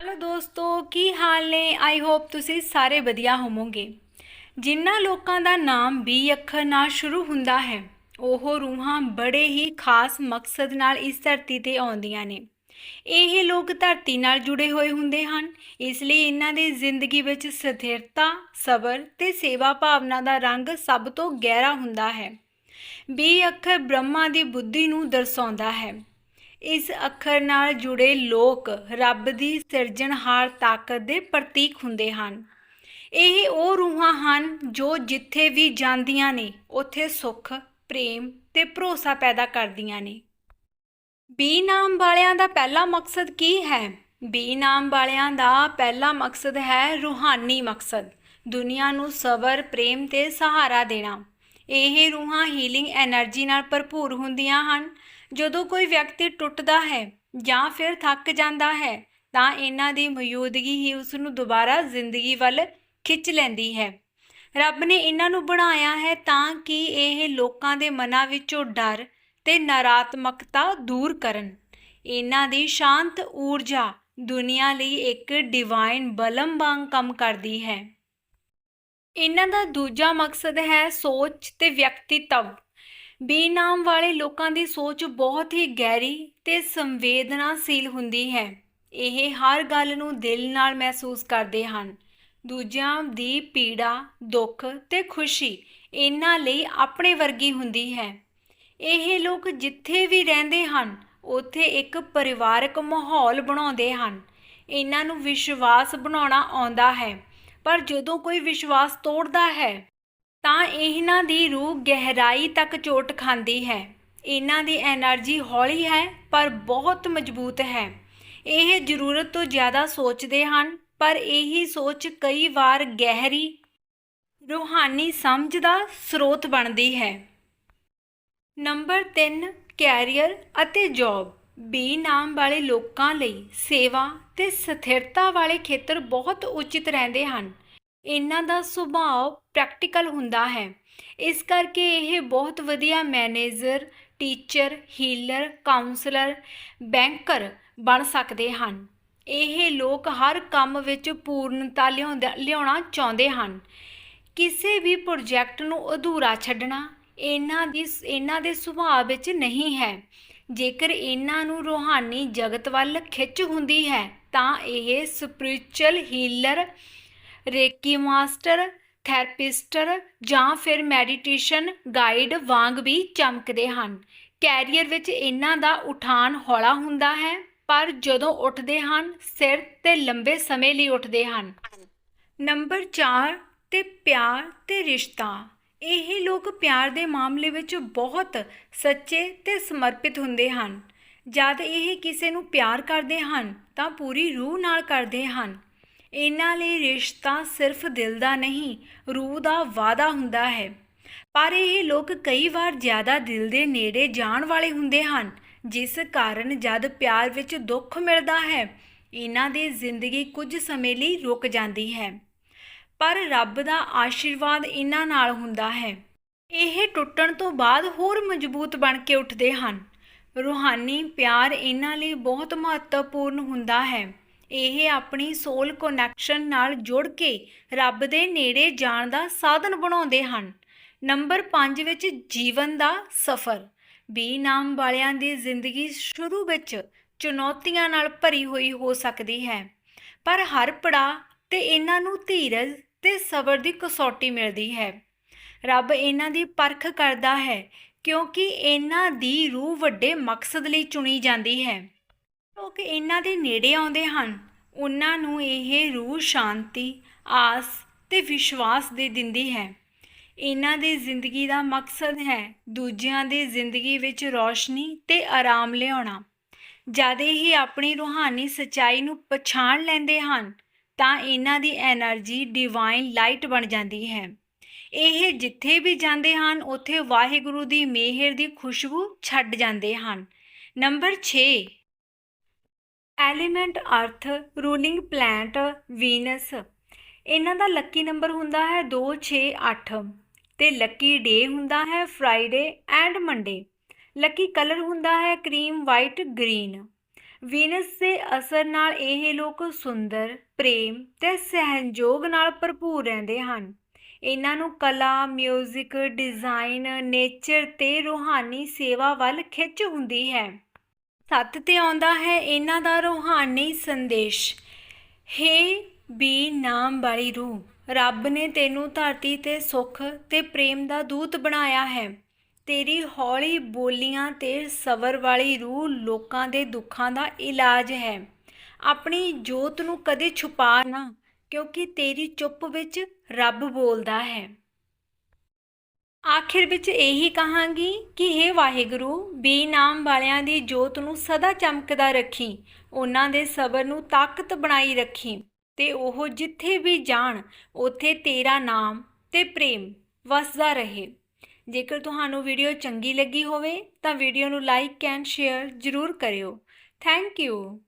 Hello ਦੋਸਤੋ, ਕੀ ਹਾਲ ਨੇ? I hope ਤੁਸੀਂ ਸਾਰੇ ਵਧੀਆ ਹੋਵੋਗੇ। ਜਿਨ੍ਹਾਂ ਲੋਕਾਂ ਦਾ ਨਾਮ ਬੀ ਅੱਖਰ ਨਾਲ ਸ਼ੁਰੂ ਹੁੰਦਾ ਹੈ, ਉਹ ਰੂਹਾਂ ਬੜੇ ਹੀ ਖਾਸ ਮਕਸਦ ਨਾਲ ਇਸ ਧਰਤੀ ਤੇ ਆਉਂਦੀਆਂ ਨੇ। ਇਹ ਲੋਕ ਧਰਤੀ ਨਾਲ ਜੁੜੇ ਹੋਏ ਹੁੰਦੇ ਹਨ, ਇਸ ਲਈ ਇਹਨਾਂ ਦੀ ਜ਼ਿੰਦਗੀ ਵਿੱਚ ਸਥਿਰਤਾ, ਸਬਰ ਤੇ ਸੇਵਾ ਭਾਵਨਾ ਦਾ ਰੰਗ ਸਭ ਤੋਂ ਗਹਿਰਾ ਹੁੰਦਾ ਹੈ। ਬੀ ਅੱਖਰ ਬ੍ਰਹਮਾ ਦੀ ਬੁੱਧੀ ਨੂੰ ਦਰਸਾਉਂਦਾ ਹੈ। ਇਸ ਅੱਖਰ ਨਾਲ ਜੁੜੇ ਲੋਕ ਰੱਬ ਦੀ ਸਿਰਜਣਹਾਰ ਤਾਕਤ ਦੇ ਪ੍ਰਤੀਕ ਹੁੰਦੇ ਹਨ। ਇਹ ਉਹ ਰੂਹਾਂ ਹਨ ਜੋ ਜਿੱਥੇ ਵੀ ਜਾਂਦੀਆਂ ਨੇ, ਉੱਥੇ ਸੁੱਖ, ਪ੍ਰੇਮ ਤੇ ਭਰੋਸਾ ਪੈਦਾ ਕਰਦੀਆਂ ਨੇ। ਬੀ ਨਾਮ ਵਾਲਿਆਂ ਦਾ ਪਹਿਲਾ ਮਕਸਦ ਕੀ ਹੈ? ਬੀ ਨਾਮ ਵਾਲਿਆਂ ਦਾ ਪਹਿਲਾ ਮਕਸਦ ਹੈ ਰੂਹਾਨੀ ਮਕਸਦ, ਦੁਨੀਆ ਨੂੰ ਸਬਰ, ਪ੍ਰੇਮ ਤੇ ਸਹਾਰਾ ਦੇਣਾ। ਇਹ ਰੂਹਾਂ ਹੀਲਿੰਗ એનર્ਜੀ ਨਾਲ ਭਰਪੂਰ ਹੁੰਦੀਆਂ ਹਨ। ਜਦੋਂ ਕੋਈ ਵਿਅਕਤੀ ਟੁੱਟਦਾ ਹੈ ਜਾਂ ਫਿਰ ਥੱਕ ਜਾਂਦਾ ਹੈ, ਤਾਂ ਇਹਨਾਂ ਦੀ ਮੌਜੂਦਗੀ ਹੀ ਉਸ ਨੂੰ ਦੁਬਾਰਾ ਜ਼ਿੰਦਗੀ ਵੱਲ ਖਿੱਚ ਲੈਂਦੀ ਹੈ। ਰੱਬ ਨੇ ਇਹਨਾਂ ਨੂੰ ਬਣਾਇਆ ਹੈ ਤਾਂ ਕਿ ਇਹ ਲੋਕਾਂ ਦੇ ਮਨਾਂ ਵਿੱਚੋਂ ਡਰ ਤੇ ਨਰਾਤਮਕਤਾ ਦੂਰ ਕਰਨ। ਇਹਨਾਂ ਦੀ ਸ਼ਾਂਤ ਊਰਜਾ ਦੁਨੀਆ ਲਈ ਇੱਕ ਡਿਵਾਈਨ ਬਲਮ ਵਾਂਗ ਕੰਮ ਕਰਦੀ ਹੈ। ਇਹਨਾਂ ਦਾ ਦੂਜਾ ਮਕਸਦ ਹੈ ਸੋਚ ਤੇ ਵਿਅਕਤੀਤਵ। ਬੇਨਾਮ ਵਾਲੇ ਲੋਕਾਂ ਦੀ ਸੋਚ ਬਹੁਤ ਹੀ ਗਹਿਰੀ ਤੇ ਸੰਵੇਦਨਾਸ਼ੀਲ ਹੁੰਦੀ ਹੈ। ਇਹ ਹਰ ਗੱਲ ਨੂੰ ਦਿਲ ਨਾਲ ਮਹਿਸੂਸ ਕਰਦੇ ਹਨ। ਦੂਜਿਆਂ ਦੀ ਪੀੜਾ, ਦੁੱਖ ਤੇ ਖੁਸ਼ੀ ਇਹਨਾਂ ਲਈ ਆਪਣੇ ਵਰਗੀ ਹੁੰਦੀ ਹੈ। ਇਹ ਲੋਕ ਜਿੱਥੇ ਵੀ ਰਹਿੰਦੇ ਹਨ, ਉੱਥੇ ਇੱਕ ਪਰਿਵਾਰਕ ਮਾਹੌਲ ਬਣਾਉਂਦੇ ਹਨ। ਇਹਨਾਂ ਨੂੰ ਵਿਸ਼ਵਾਸ ਬਣਾਉਣਾ ਆਉਂਦਾ ਹੈ, ਪਰ ਜਦੋਂ ਕੋਈ ਵਿਸ਼ਵਾਸ ਤੋੜਦਾ ਹੈ ਤਾਂ ਇਹਨਾਂ ਦੀ ਰੂਹ ਗਹਿਰਾਈ ਤੱਕ ਚੋਟ ਖਾਂਦੀ ਹੈ। ਇਹਨਾਂ ਦੀ એનર્ਜੀ ਹੌਲੀ ਹੈ, ਪਰ ਬਹੁਤ ਮਜ਼ਬੂਤ ਹੈ। ਇਹ ਜ਼ਰੂਰਤ ਤੋਂ ਜ਼ਿਆਦਾ ਸੋਚਦੇ ਹਨ, ਪਰ ਇਹੀ ਸੋਚ ਕਈ ਵਾਰ ਗਹਿਰੀ ਰੂਹਾਨੀ ਸਮਝ ਦਾ ਸਰੋਤ ਬਣਦੀ ਹੈ। ਨੰਬਰ 3 ਕੈਰੀਅਰ ਅਤੇ ਜੌਬ। ਬੀ ਨਾਮ ਵਾਲੇ ਲੋਕਾਂ ਲਈ ਸੇਵਾ ਤੇ ਸਥਿਰਤਾ ਵਾਲੇ ਖੇਤਰ ਬਹੁਤ ਉਚਿਤ ਰਹਿੰਦੇ ਹਨ। ਇਹਨਾਂ ਦਾ ਸੁਭਾਅ ਪ੍ਰੈਕਟੀਕਲ ਹੁੰਦਾ ਹੈ। ਇਸ ਕਰਕੇ ਇਹ ਬਹੁਤ ਵਧੀਆ manager teacher healer counsellor banker ਬਣ ਸਕਦੇ ਹਨ। ਇਹ ਲੋਕ ਹਰ ਕੰਮ ਵਿੱਚ ਪੂਰਨਤਾ ਲਿਆਉਂਦਾ, ਲਿਆਉਣਾ ਚਾਹੁੰਦੇ ਹਨ। ਕਿਸੇ ਵੀ ਪ੍ਰੋਜੈਕਟ ਨੂੰ ਅਧੂਰਾ ਛੱਡਣਾ ਇਹਨਾਂ ਦੀ ਇਹਨਾਂ ਦੇ ਸੁਭਾਅ ਵਿੱਚ ਨਹੀਂ ਹੈ। ਜੇਕਰ ਇਹਨਾਂ ਨੂੰ ਰੂਹਾਨੀ ਜਗਤ ਵੱਲ ਖਿੱਚ ਹੁੰਦੀ ਹੈ, ਤਾਂ ਇਹ spiritual healer reiki master, therapist ਜਾਂ ਫਿਰ ਮੈਡੀਟੇਸ਼ਨ ਗਾਈਡ ਵਾਂਗ ਵੀ ਚਮਕਦੇ ਹਨ। ਕੈਰੀਅਰ ਵਿੱਚ ਇਹਨਾਂ ਦਾ ਉਠਾਨ ਹੌਲਾ ਹੁੰਦਾ ਹੈ, ਪਰ ਜਦੋਂ ਉੱਠਦੇ ਹਨ, ਸਿਰ ਤੇ ਲੰਬੇ ਸਮੇਂ ਲਈ ਉੱਠਦੇ ਹਨ। ਨੰਬਰ 4 ਤੇ ਪਿਆਰ ਤੇ ਰਿਸ਼ਤਾ। ਇਹ ਲੋਕ ਪਿਆਰ ਦੇ ਮਾਮਲੇ ਵਿੱਚ ਬਹੁਤ ਸੱਚੇ ਤੇ ਸਮਰਪਿਤ ਹੁੰਦੇ ਹਨ। ਜਦ ਇਹ ਕਿਸੇ ਨੂੰ ਪਿਆਰ ਕਰਦੇ ਹਨ, ਤਾਂ ਪੂਰੀ ਰੂਹ ਨਾਲ ਕਰਦੇ ਹਨ। ਇਹਨਾਂ ਲਈ ਰਿਸ਼ਤਾ ਸਿਰਫ ਦਿਲ ਦਾ ਨਹੀਂ, ਰੂਹ ਦਾ ਵਾਅਦਾ ਹੁੰਦਾ ਹੈ। ਪਰ ਇਹ ਲੋਕ ਕਈ ਵਾਰ ਜ਼ਿਆਦਾ ਦਿਲ ਦੇ ਨੇੜੇ ਜਾਣ ਵਾਲੇ ਹੁੰਦੇ ਹਨ, ਜਿਸ ਕਾਰਨ ਜਦ ਪਿਆਰ ਵਿੱਚ ਦੁੱਖ ਮਿਲਦਾ ਹੈ, ਇਹਨਾਂ ਦੀ ਜ਼ਿੰਦਗੀ ਕੁਝ ਸਮੇਂ ਲਈ ਰੁਕ ਜਾਂਦੀ ਹੈ। ਪਰ ਰੱਬ ਦਾ ਆਸ਼ੀਰਵਾਦ ਇਹਨਾਂ ਨਾਲ ਹੁੰਦਾ ਹੈ। ਇਹ ਟੁੱਟਣ ਤੋਂ ਬਾਅਦ ਹੋਰ ਮਜ਼ਬੂਤ ਬਣ ਕੇ ਉੱਠਦੇ ਹਨ। ਰੂਹਾਨੀ ਪਿਆਰ ਇਹਨਾਂ ਲਈ ਬਹੁਤ ਮਹੱਤਵਪੂਰਨ ਹੁੰਦਾ ਹੈ। ਇਹ ਆਪਣੀ ਸੋਲ ਕਨੈਕਸ਼ਨ ਨਾਲ ਜੁੜ ਕੇ ਰੱਬ ਦੇ ਨੇੜੇ ਜਾਣ ਦਾ ਸਾਧਨ ਬਣਾਉਂਦੇ ਹਨ। ਨੰਬਰ 5 ਵਿੱਚ ਜੀਵਨ ਦਾ ਸਫ਼ਰ। ਬੀ ਨਾਮ ਵਾਲਿਆਂ ਦੀ ਜ਼ਿੰਦਗੀ ਸ਼ੁਰੂ ਵਿੱਚ ਚੁਣੌਤੀਆਂ ਨਾਲ ਭਰੀ ਹੋਈ ਹੋ ਸਕਦੀ ਹੈ। ਪਰ ਹਰ ਪੜਾਅ ਤੇ ਇਹਨਾਂ ਨੂੰ ਧੀਰਜ ਤੇ ਸਬਰ ਦੀ ਕਸੌਟੀ ਮਿਲਦੀ ਹੈ। ਰੱਬ ਇਹਨਾਂ ਦੀ ਪਰਖ ਕਰਦਾ ਹੈ ਕਿਉਂਕਿ ਇਹਨਾਂ ਦੀ ਰੂਹ ਵੱਡੇ ਮਕਸਦ ਲਈ ਚੁਣੀ ਜਾਂਦੀ ਹੈ। ਲੋਕ ਇਹਨਾਂ ਦੇ ਨੇੜੇ ਆਉਂਦੇ ਹਨ। ਉਹਨਾਂ ਨੂੰ ਇਹ ਰੂਹ ਸ਼ਾਂਤੀ, ਆਸ ਤੇ ਵਿਸ਼ਵਾਸ ਦੇ ਦਿੰਦੀ ਹੈ। ਇਹਨਾਂ ਦੀ ਜ਼ਿੰਦਗੀ ਦਾ ਮਕਸਦ ਹੈ ਦੂਜਿਆਂ ਦੀ ਜ਼ਿੰਦਗੀ ਵਿੱਚ ਰੌਸ਼ਨੀ ਤੇ ਆਰਾਮ ਲਿਆਉਣਾ। ਜਦ ਇਹ ਆਪਣੀ ਰੂਹਾਨੀ ਸਚਾਈ ਨੂੰ ਪਛਾਣ ਲੈਂਦੇ ਹਨ, ਤਾਂ ਇਹਨਾਂ ਦੀ એનર્ਜੀ ਡਿਵਾਈਨ ਲਾਈਟ ਬਣ ਜਾਂਦੀ ਹੈ। ਇਹ ਜਿੱਥੇ ਵੀ ਜਾਂਦੇ ਹਨ, ਉੱਥੇ ਵਾਹਿਗੁਰੂ ਦੀ ਮਿਹਰ ਦੀ ਖੁਸ਼ਬੂ ਛੱਡ ਜਾਂਦੇ ਹਨ। Number 6 element earth ruling planet Venus. ਇਹਨਾਂ ਦਾ ਲੱਕੀ ਨੰਬਰ ਹੁੰਦਾ ਹੈ 2 6 8 ਤੇ ਲੱਕੀ ਡੇ ਹੁੰਦਾ ਹੈ Friday and Monday. Lucky colour ਹੁੰਦਾ ਹੈ ਕਰੀਮ ਵਾਈਟ ਗ੍ਰੀਨ। ਵੀਨਸ ਦੇ ਅਸਰ ਨਾਲ ਇਹ ਲੋਕ ਸੁੰਦਰ, ਪ੍ਰੇਮ ਤੇ ਸਹਿਯੋਗ ਨਾਲ ਭਰਪੂਰ ਰਹਿੰਦੇ ਹਨ। ਇਹਨਾਂ ਨੂੰ ਕਲਾ, ਮਿਊਜ਼ਿਕ ਡਿਜ਼ਾਈਨ ਨੇਚਰ ਤੇ ਰੂਹਾਨੀ ਸੇਵਾ ਵੱਲ ਖਿੱਚ ਹੁੰਦੀ ਹੈ। ਸੱਤ ਤੇ ਆਉਂਦਾ ਹੈ, ਇਹਨਾਂ ਦਾ ਰੂਹਾਨੀ ਸੰਦੇਸ਼। ਹੇ ਬੀ ਨਾਮ ਵਾਲੀ ਰੂਹ, ਰੱਬ ਨੇ ਤੈਨੂੰ ਧਰਤੀ ਤੇ ਸੁੱਖ ਤੇ ਪ੍ਰੇਮ ਦਾ ਦੂਤ ਬਣਾਇਆ ਹੈ। ਤੇਰੀ ਹੌਲੀ ਬੋਲੀਆਂ ਤੇ ਸਬਰ ਵਾਲੀ ਰੂਹ ਲੋਕਾਂ ਦੇ ਦੁੱਖਾਂ ਦਾ ਇਲਾਜ ਹੈ। ਆਪਣੀ ਜੋਤ ਨੂੰ ਕਦੇ ਛੁਪਾ ਨਾ, ਕਿਉਂਕਿ ਤੇਰੀ ਚੁੱਪ ਵਿੱਚ ਰੱਬ ਬੋਲਦਾ ਹੈ। ਆਖਿਰ ਵਿੱਚ ਇਹੀ ਕਹਾਂਗੀ ਕਿ हे ਵਾਹਿਗੁਰੂ ਬੀ ਨਾਮ ਵਾਲਿਆਂ ਦੀ ਜੋਤ ਨੂੰ ਸਦਾ ਚਮਕਦਾ ਰੱਖੀ, ਉਹਨਾਂ ਦੇ ਸਬਰ ਨੂੰ ਤਾਕਤ ਬਣਾਈ ਰੱਖੀ, ਤੇ ਉਹ ਜਿੱਥੇ ਵੀ ਜਾਣ, ਉੱਥੇ ਤੇਰਾ ਨਾਮ ਤੇ ਪ੍ਰੇਮ ਵਸਦਾ ਰਹੇ। ਜੇਕਰ ਤੁਹਾਨੂੰ ਵੀਡੀਓ ਚੰਗੀ ਲੱਗੀ ਹੋਵੇ, ਤਾਂ ਵੀਡੀਓ ਨੂੰ ਲਾਈਕ ਐਂਡ ਸ਼ੇਅਰ ਜ਼ਰੂਰ ਕਰਿਓ। Thank you.